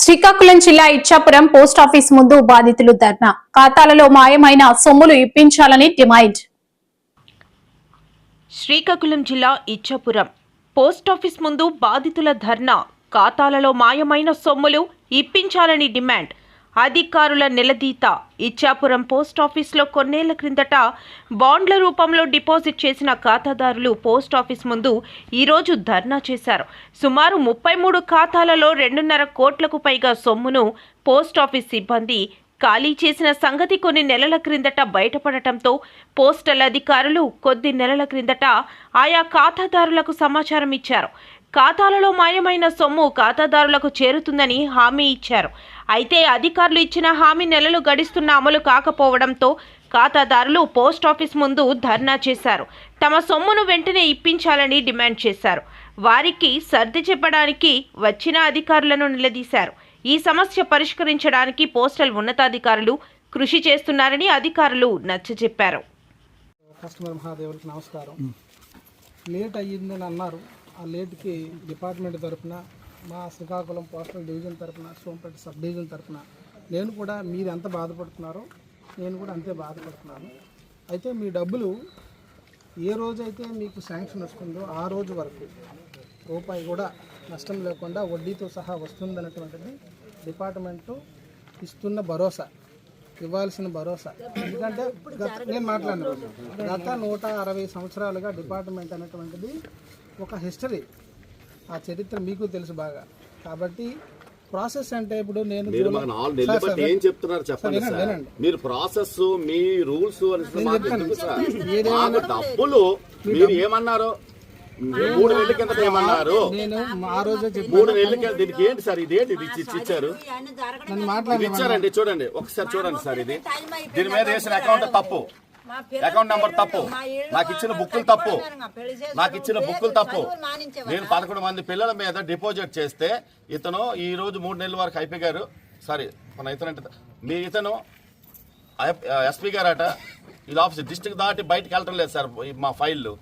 శ్రీకాకుళం జిల్లా Ichchapuram post office ముందు బాధితులు ధర్నా. ఖాతాలలో మాయమైన సొమ్ములు ఇప్పించాలని డిమాండ్. శ్రీకాకుళం జిల్లా ఇచ్చాపురం. పోస్టాఫీస్ ముందు బాధితుల ధర్నా. ఖాతాలలో మాయమైన సొమ్ములు ఇప్పించాలని డిమాండ్. అధికారుల నిలదీత. ఇచ్చాపురం పోస్టాఫీస్లో కొన్నేళ్ళ క్రిందట బాండ్ల రూపంలో డిపాజిట్ చేసిన ఖాతాదారులు పోస్టాఫీస్ ముందు ఈరోజు ధర్నా చేశారు. సుమారు ముప్పై మూడు ఖాతాలలో రెండున్నర కోట్లకు పైగా సొమ్మును పోస్టాఫీస్ సిబ్బంది ఖాళీ చేసిన సంగతి కొన్ని నెలల క్రిందట బయటపడటంతో పోస్టల్ అధికారులు కొద్ది నెలల క్రిందట ఆయా ఖాతాదారులకు సమాచారం ఇచ్చారు. ఖాతాలలో మాయమైన సొమ్ము ఖాతాదారులకు చేరుతుందని హామీ ఇచ్చారు. అయితే అధికారులు ఇచ్చిన హామీ నెలలు గడిస్తున్న అమలు కాకపోవడంతో ఖాతాదారులు పోస్టాఫీస్ ముందు ధర్నా చేశారు. తమ సొమ్మును వెంటనే ఇప్పించాలని డిమాండ్ చేశారు. వారికి సర్ది చెప్పడానికి వచ్చిన అధికారులను నిలదీశారు. ఈ సమస్య పరిష్కరించడానికి పోస్టల్ ఉన్నతాధికారులు కృషి చేస్తున్నారని అధికారులు నచ్చజెప్పారు కస్టమర్ మహాదేవులకి నమస్కారం. లేట్ అయ్యిందని అన్నారు. ఆ లేట్కి డిపార్ట్మెంట్ తరఫున మా శ్రీకాకుళం పోస్టల్ డివిజన్ తరపున సోంపేట సబ్ డివిజన్ తరఫున నేను కూడా మీరు ఎంత బాధపడుతున్నారో నేను కూడా అంతే బాధపడుతున్నాను. అయితే మీ డబ్బులు ఏ రోజైతే మీకు శాంక్షన్ వస్తుందో ఆ రోజు వరకు రూపాయి కూడా నష్టం లేకుండా వడ్డీతో సహా వస్తుందన్నటువంటిది డిపార్ట్మెంటు ఇస్తున్న భరోసా ఇవ్వాల్సిన భరోసా. ఎందుకంటే గత నేను మాట్లాడినా గత నూట అరవై సంవత్సరాలుగా డిపార్ట్మెంట్ అనేటువంటిది ఒక హిస్టరీ ఆ చరిత్ర మీకు తెలుసు బాగా. కాబట్టి ప్రాసెస్ అంటే ఇప్పుడు నేను మీరు మాకు నాలుగు నెలలు బట్టి ఏం చెప్తున్నారు చెప్పండి సార్. వినండి. మీరు ప్రాసెస్ మీ రూల్స్ అని మాకు ఎందుకు సార్? ఏదైనా- మాకు డబ్బులు మీరు ఏమన్నారు? మూడు నెలల కింద ఏమన్నారు? నేను ఆ రోజే చెప్పి మూడు నెలల కింద దీనికి ఏంటి సార్? ఇది ఏంటి ఇది ఇచ్చి- ఇచ్చారు. నన్ను ఇది మాట్లాడి ఇచ్చారండి చూడండి. ఒకసారి చూడండి సార్ ఇది. దీని మీద వేసిన అకౌంట్ తప్పు. అకౌంట్ నెంబర్ తప్పు. నాకు ఇచ్చిన బుక్కులు తప్పు. నాకు ఇచ్చిన బుక్కులు తప్పు. నేను పదకొండు మంది పిల్లల మీద డిపాజిట్ చేస్తే ఇతను ఈ రోజు మూడు నెలల వరకు అయిపోయారు సారీ మన ఇతను అంటే మీ ఇతను ఎస్పీ గారట. ఇది ఆఫీస్ డిస్ట్రిక్ట్ దాటి బయటకు వెళ్ళటం లేదు సార్ మా ఫైళ్ళు.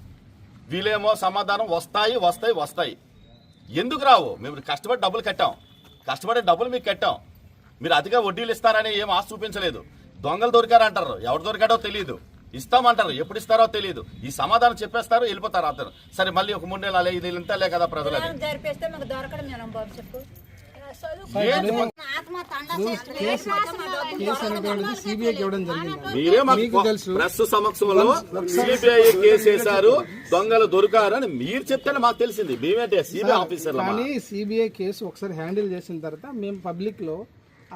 వీళ్ళేమో సమాధానం వస్తాయి వస్తాయి వస్తాయి. ఎందుకు రావు? మేము కష్టపడి డబ్బులు కట్టాం. కష్టపడే డబ్బులు మీకు కట్టాం. మీరు అతిగా వడ్డీలు ఇస్తారని ఏం ఆశ చూపించలేదు. దొంగలు దొరికారంటారు. ఎవరు దొరికాడో తెలియదు. ఇస్తామంటారు. ఎప్పుడు ఇస్తారో తెలియదు ఈ సమాధానం చెప్పేస్తారు వెళ్ళిపోతారు అతను. సరే మళ్ళీ ఒక మూడు నెలలు ఇది ఇంతలే కదా జరిగింది మీరే మీకు మాకు తెలుసు. ప్రెస్ సమక్షంలో సిబిఐ కేసు వేశారు దొంగలు దొరికారు అని మీరు చెప్తేనే మాకు తెలిసింది. మేమేంటే సిబిఐ ఆఫీసర్ కానీ సిబిఐ కేసు ఒకసారి హ్యాండిల్ చేసిన తర్వాత మేము పబ్లిక్లో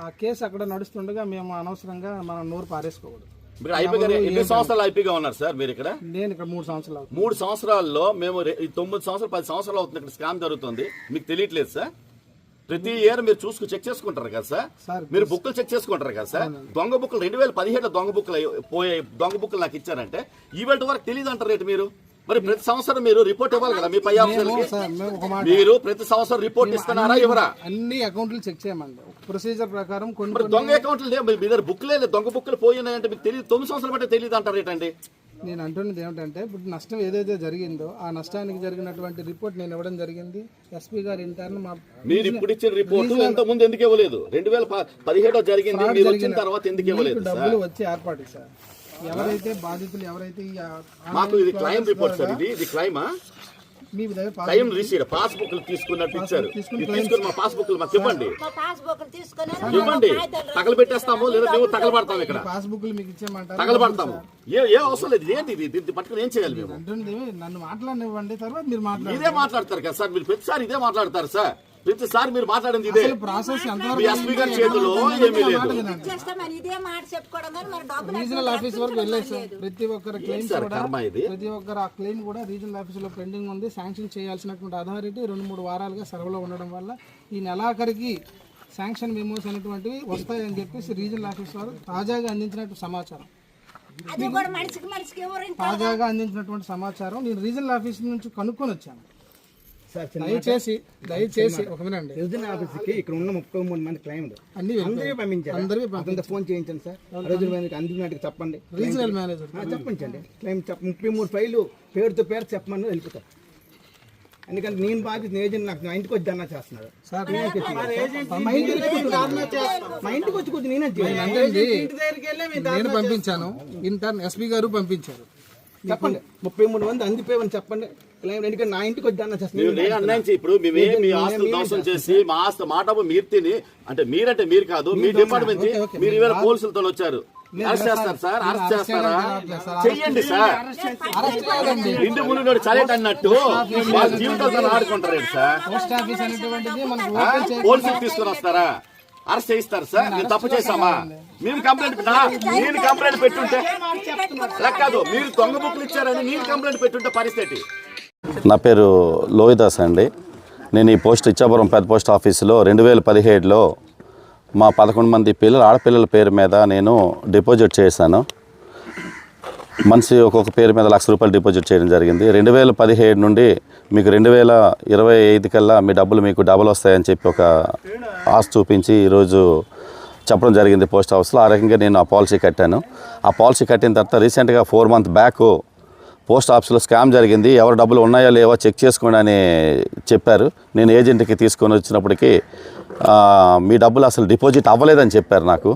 ఆ కేసు అక్కడ నడుస్తుండగా మేము అనవసరంగా మనం నోరు పారేసుకోకూడదు. మీరు అయిపోయి ఎన్ని సంవత్సరాలు అయిపోయిగా ఉన్నారు సార్ మీరు ఇక్కడ? నేను ఇక్కడ మూడు సంవత్సరాలు. మూడు సంవత్సరాల్లో మేము తొమ్మిది సంవత్సరాలు పది సంవత్సరాలు అవుతుంది ఇక్కడ స్కామ్ జరుగుతుంది. మీకు తెలియట్లేదు సార్? ప్రతి ఇయర్ మీరు చూసుకు చెక్ చేసుకుంటారు కదా సార్? మీరు బుక్కులు చెక్ చేసుకుంటారు కదా సార్? దొంగ బుక్కులు రెండు వేల పదిహేడు దొంగ బుక్కులు అయ్యి- పోయాయి దొంగ బుక్కులు నాకు ఇచ్చారంటే ఈవెంట్ వరకు తెలియదు అంటారు రేటు మీరు? మరి ప్రతి సంవత్సరం మీరు రిపోర్ట్ ఇవ్వాలి కదా మీ పై ఆఫీసర్కి మీరు ప్రతి సంవత్సరం రిపోర్ట్ ఇస్తున్నారా ఇవ్వరా? అన్ని అకౌంట్లు చెక్ చేయమండి. ప్రొసీజర్ ప్రకారం కొన్ని దొంగ అకౌంట్లు లేవు. మీ దగ్గర బుక్లే లేదు దొంగ బుక్కులు పోయినాయంటే మీకు తెలియదు. తొమ్మిది సంవత్సరాలు బట్టి తెలియదు అంటారు ఏంటండి? నేను అంటున్నది ఏమిటంటే ఇప్పుడు నష్టం ఏదైతే జరిగిందో ఆ నష్టానికి జరిగినటువంటి రిపోర్ట్ నేను ఇవ్వడం జరిగింది. ఎస్పీ గారు ఇంటర్న్ మా మీరు ఇప్పుడు ఇచ్చిన రిపోర్ట్ ఎంత ముందు ఎందుకు ఇవ్వలేదు? రెండు వేల పదిహేడో జరిగింది. మీరు వచ్చిన తర్వాత ఎందుకు ఇవ్వలేదు డబ్బులు వచ్చే ఏర్పాటు సార్. ఎవరైతే బాధితులు ఎవరైతే మాకు ఇది క్లైమ్ రిపోర్ట్ సార్. ఇది ఇది క్లైమా మీ దగ్గర పాస్ పాస్ బుక్ తీసుకున్నట్టు ఇచ్చారు. తీసుకుని మా పాస్ బుక్ మాకు ఇవ్వండి. ఇవ్వండి. తగలబెట్టేస్తాము లేదా మేము తగలబడతాము ఇక్కడ. పాస్బుక్లు మీకు ఇచ్చేయమంటారు? తగలబడతాము. ఏ ఏ అవసరం లేదు. ఏంటి ఇది? దీన్ని పట్టుకుని ఏం చేయాలి మేము? నన్ను మాట్లాడనివ్వండి తర్వాత మీరు మాట్లాడండి ఇదే మాట్లాడతారు కదా సార్. మీరు ప్రతిసారి ఇదే మాట్లాడతారు సార్. ప్రతిసారి మీరు మాట్లాడింది ఇదే. ప్రాసెస్ ఎస్పీ గారి చేతిలో ఏమీ లేదు. రీజనల్ ఆఫీస్ వరకు వెళ్ళేది సార్. ప్రతి ఒక్కరి క్లెయిమ్స్ సార్ కూడా కర్మ ఇది? ప్రతి ఒక్కరు ఆ క్లెయిమ్ కూడా రీజనల్ ఆఫీస్లో పెండింగ్ ఉంది. శాంక్షన్ చేయాల్సినటువంటి అథారిటీ రెండు మూడు వారాలుగా సెలవులో ఉండడం వల్ల ఈ నెలాఖరికి శాంక్షన్ మెమోస్ అనేటువంటివి వస్తాయని చెప్పేసి రీజనల్ ఆఫీస్ వారు తాజాగా అందించినట్టు సమాచారం. తాజాగా అందించినటువంటి సమాచారం నేను రీజనల్ ఆఫీస్ నుంచి కనుక్కొని వచ్చాను. దయచేసి దయచేసి ఒక రివిజన్ ఆఫీస్కి ఇక్కడ ఉన్న ముప్పై మూడు మంది క్లైమ్లు అన్ని అందరికీ పంపించారు? అందరికీ అతనితో ఫోన్ చేయించండి సార్. రివిజన్ మందికి అందరినట్టుగా చెప్పండి. రీజనల్ మేనేజర్ చెప్పించండి క్లైమ్ చెప్ప ముప్పై మూడు ఫైలు పేరుతో పేరు చెప్పమని వెళ్ళిపోతారు ఎందుకంటే నేను బాధ్యత ఏజెంట్ నాకు మా ఇంటికి వచ్చి ధర్నా చేస్తున్నాడు. మా ఇంటికి వచ్చి కొద్ది నేనే నేను పంపించాను. ఇంటర్న్ ఎస్పీ గారు పంపించారు. చెప్పండి. ముప్పై మూడు మంది అందిపోయామని చెప్పండి. క్లైమ్ ఎందుకంటే నా ఇంటికి వచ్చి అన్యాయం. ఇప్పుడు మేమే మీ ఆస్తులు ధ్వంసం చేసి మా ఆస్తి మా డబ్బు మీరు తిని అంటే మీరంటే మీరు కాదు మీ డిపార్ట్మెంట్. మీరు పోలీసులతో వచ్చారు. అరెస్ట్ చేస్తారు సార్ అరెస్ట్ చేస్తారా? చెయ్యండి సార్. ఇంటి ముందు చలేట్ అన్నట్టు వాళ్ళ జీవితాలతో ఆడుకుంటారు సార్? పోలీసులు తీసుకొని వస్తారా? అరెస్ట్ చేయిస్తారు సార్. నేను తప్పు చేశామా? మేము కంప్లైంట్ నా- నేను కంప్లైంట్ పెట్టుంటే? కాదు మీరు దొంగ బుక్లు ఇచ్చారని నేను కంప్లైంట్ పెట్టుంటే పరిస్థితి నా పేరు లోహిదాస్ అండి. నేను ఈ పోస్ట్ ఇచ్చాపురం పెద్ద పోస్ట్ ఆఫీసులో రెండు వేల పదిహేడులో మా పదకొండు మంది పిల్లలు ఆడపిల్లల పేరు మీద నేను డిపాజిట్ చేశాను. మనిషి ఒక్కొక్క పేరు మీద లక్ష రూపాయలు డిపాజిట్ చేయడం జరిగింది. రెండు వేల పదిహేడు నుండి మీకు రెండు వేల ఇరవై ఐదు కల్లా మీ డబ్బులు మీకు డబుల్ వస్తాయని చెప్పి ఒక ఆశ చూపించి ఈరోజు చెప్పడం జరిగింది పోస్ట్ ఆఫీస్లో ఆ రకంగా నేను ఆ పాలసీ కట్టాను. ఆ పాలసీ కట్టిన తర్వాత రీసెంట్గా ఫోర్ మంత్ బ్యాక్ పోస్ట్ ఆఫీస్లో స్కామ్ జరిగింది. ఎవరు డబ్బులు ఉన్నాయో లేవో చెక్ చేసుకోండి అని చెప్పారు. నేను ఏజెంట్కి తీసుకొని వచ్చినప్పటికీ మీ డబ్బులు అసలు డిపాజిట్ అవ్వలేదని చెప్పారు నాకు.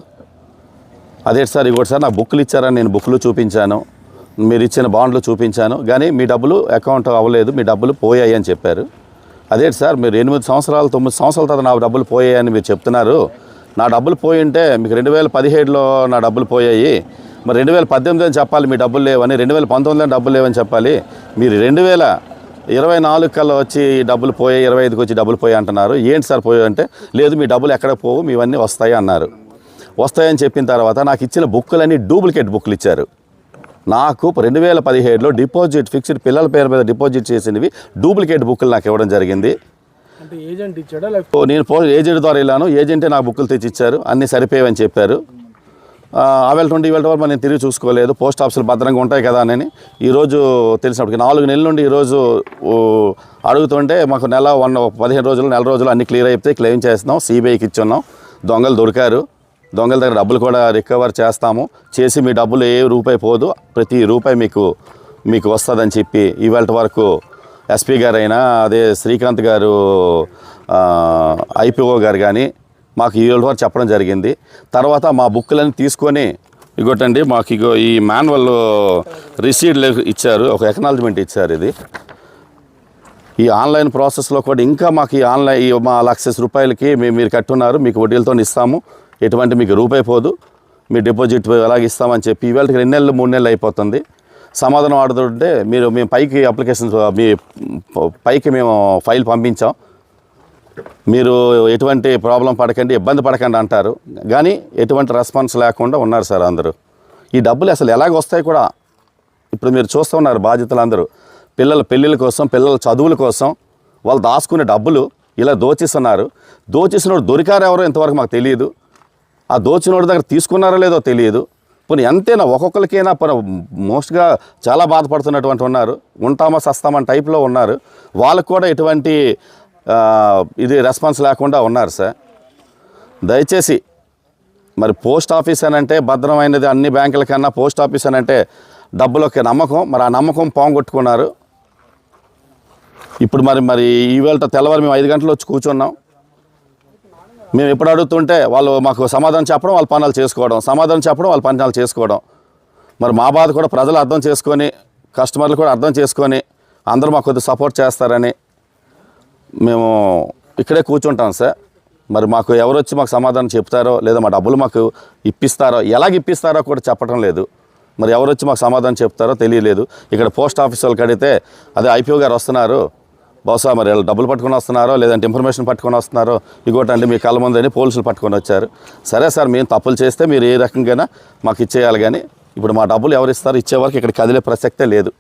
అదే సార్ ఇంకోటి సార్ నాకు బుక్లు ఇచ్చారని నేను బుక్లు చూపించాను. మీరు ఇచ్చిన బాండ్లు చూపించాను. కానీ మీ డబ్బులు అకౌంట్ అవ్వలేదు మీ డబ్బులు పోయాయి అని చెప్పారు. అదే సార్ మీరు ఎనిమిది సంవత్సరాలు తొమ్మిది సంవత్సరాల తర్వాత నా డబ్బులు పోయాయని మీరు చెప్తున్నారు. నా డబ్బులు పోయి ఉంటే మీకు రెండు వేల పదిహేడులో నా డబ్బులు పోయాయి. మరి రెండు వేల పద్దెనిమిది అని చెప్పాలి మీ డబ్బులు లేవని రెండు వేల పంతొమ్మిదిలో డబ్బులు లేవని చెప్పాలి. మీరు రెండు వేల ఇరవై నాలుగు కల్లా వచ్చి డబ్బులు పోయాయి ఇరవై ఐదుకి వచ్చి డబ్బులు పోయాయి అంటున్నారు. ఏంటి సార్ పోయాయి అంటే లేదు మీ డబ్బులు ఎక్కడ పోవు మీవన్నీ వస్తాయి అన్నారు. వస్తాయని చెప్పిన తర్వాత నాకు ఇచ్చిన బుక్కులన్నీ డూప్లికేట్ బుక్లు ఇచ్చారు. నాకు రెండు వేల పదిహేడులో డిపాజిట్ ఫిక్స్డ్ పిల్లల పేరు మీద డిపాజిట్ చేసినవి డూప్లికేట్ బుక్కులు నాకు ఇవ్వడం జరిగింది. ఏజెంట్ ఇచ్చాడా నేను పో ఏజెంట్ ద్వారా వెళ్ళాను. ఏజెంటే నాకు బుక్కులు తెచ్చి ఇచ్చారు అన్నీ సరిపోయావని చెప్పారు. ఆవేళ ట్వంటీ ఈవేళ వరకు నేను తిరిగి చూసుకోలేదు. పోస్ట్ ఆఫీసులు భద్రంగా ఉంటాయి కదా అని ఈరోజు తెలిసినప్పటికి నాలుగు నెలల నుండి ఈరోజు అడుగుతుంటే మాకు నెల వన్ పదిహేను రోజులు నెల రోజులు అన్ని క్లియర్ అయిపోతే క్లెయిమ్ చేస్తున్నాం. సిబిఐకి ఇచ్చున్నాం. దొంగలు దొరికారు. దొంగల దగ్గర డబ్బులు కూడా రికవర్ చేస్తాము. చేసి మీ డబ్బులు ఏ రూపాయి పోదు. ప్రతి రూపాయి మీకు మీకు వస్తుందని చెప్పి ఇవాళ వరకు ఎస్పీ గారైనా అదే శ్రీకాంత్ గారు ఐపీఓ గారు కానీ మాకు ఈ వరకు చెప్పడం జరిగింది. తర్వాత మా బుక్కులన్నీ తీసుకొని ఇగోటండి మాకు ఇగో ఈ మాన్యువల్ రిసీడ్ ఇచ్చారు. ఒక ఎకనాలజ్మెంట్ ఇచ్చారు ఇది. ఈ ఆన్లైన్ ప్రాసెస్లో కూడా ఇంకా మాకు ఈ ఆన్లైన్ మా లక్ష రూపాయలకి మేము మీరు కట్టున్నారు. మీకు వడ్డీలతో ఇస్తాము. ఎటువంటి మీకు రూపాయి పోదు. మీ డిపాజిట్ ఎలాగ ఇస్తామని చెప్పి ఇవాళకి రెండు నెలలు మూడు నెలలు అయిపోతుంది. సమాధానం ఆడుతుంటే మీరు మేము పైకి అప్లికేషన్ మీ పైకి మేము ఫైల్ పంపించాం. మీరు ఎటువంటి ప్రాబ్లం పడకండి ఇబ్బంది పడకండి అంటారు. కానీ ఎటువంటి రెస్పాన్స్ లేకుండా ఉన్నారు సార్ అందరూ. ఈ డబ్బులు అసలు ఎలాగ వస్తాయి కూడా? ఇప్పుడు మీరు చూస్తూ ఉన్నారు బాధ్యతలు అందరూ. పిల్లల పెళ్ళిళ్ళ కోసం పిల్లల చదువుల కోసం వాళ్ళు దాచుకునే డబ్బులు ఇలా దోచిస్తున్నారు. దోచేసినోడు దొరికారు ఎవరో ఇంతవరకు మాకు తెలియదు. ఆ దోచినోడి దగ్గర తీసుకున్నారో లేదో తెలియదు. పోనీ ఎంతైనా ఒక్కొక్కరికైనా పోనీ మోస్ట్గా చాలా బాధపడుతున్నటువంటి ఉన్నారు. ఉంటామా సస్తామని టైప్లో ఉన్నారు. వాళ్ళకు కూడా ఎటువంటి ఇది రెస్పాన్స్ లేకుండా ఉన్నారు సార్. దయచేసి మరి పోస్ట్ ఆఫీస్ అని అంటే భద్రమైనది అన్ని బ్యాంకుల కన్నా పోస్ట్ ఆఫీస్ అని అంటే డబ్బులకి నమ్మకం. మరి ఆ నమ్మకం పోంగొట్టుకున్నారు. ఇప్పుడు మరి మరి ఈవేళ తెల్లవారు మేము ఐదు గంటలు వచ్చి కూర్చున్నాం. మేము ఎప్పుడు అడుగుతుంటే వాళ్ళు మాకు సమాధానం చెప్పడం వాళ్ళ పనులు చేసుకోవడం సమాధానం చెప్పడం వాళ్ళ పనులు చేసుకోవడం. మరి మా బాధ కూడా ప్రజలు అర్థం చేసుకొని కస్టమర్లు కూడా అర్థం చేసుకొని అందరూ మాకు కొద్దిగా సపోర్ట్ చేస్తారని మేము ఇక్కడే కూర్చుంటాం సార్. మరి మాకు ఎవరు వచ్చి మాకు సమాధానం చెప్తారో లేదా మా డబ్బులు మాకు ఇప్పిస్తారో ఎలాగ ఇప్పిస్తారో కూడా చెప్పడం లేదు. మరి ఎవరు వచ్చి మాకు సమాధానం చెప్తారో తెలియలేదు. ఇక్కడ పోస్ట్ ఆఫీస్ వాళ్ళకి అడిగితే అదే ఐపీఓ గారు వస్తున్నారు బహుశా మరి వాళ్ళు డబ్బులు పట్టుకొని వస్తున్నారో లేదంటే ఇన్ఫర్మేషన్ పట్టుకొని వస్తున్నారో ఇంకోటండి మీ కళ్ళ ముందని పోలీసులు పట్టుకొని వచ్చారు. సరే సార్ మేము తప్పులు చేస్తే మీరు ఏ రకంగా మాకు ఇచ్చేయాలి కానీ ఇప్పుడు మా డబ్బులు ఎవరు ఇస్తారు ఇచ్చే ఇక్కడ కదిలే ప్రసక్తే లేదు.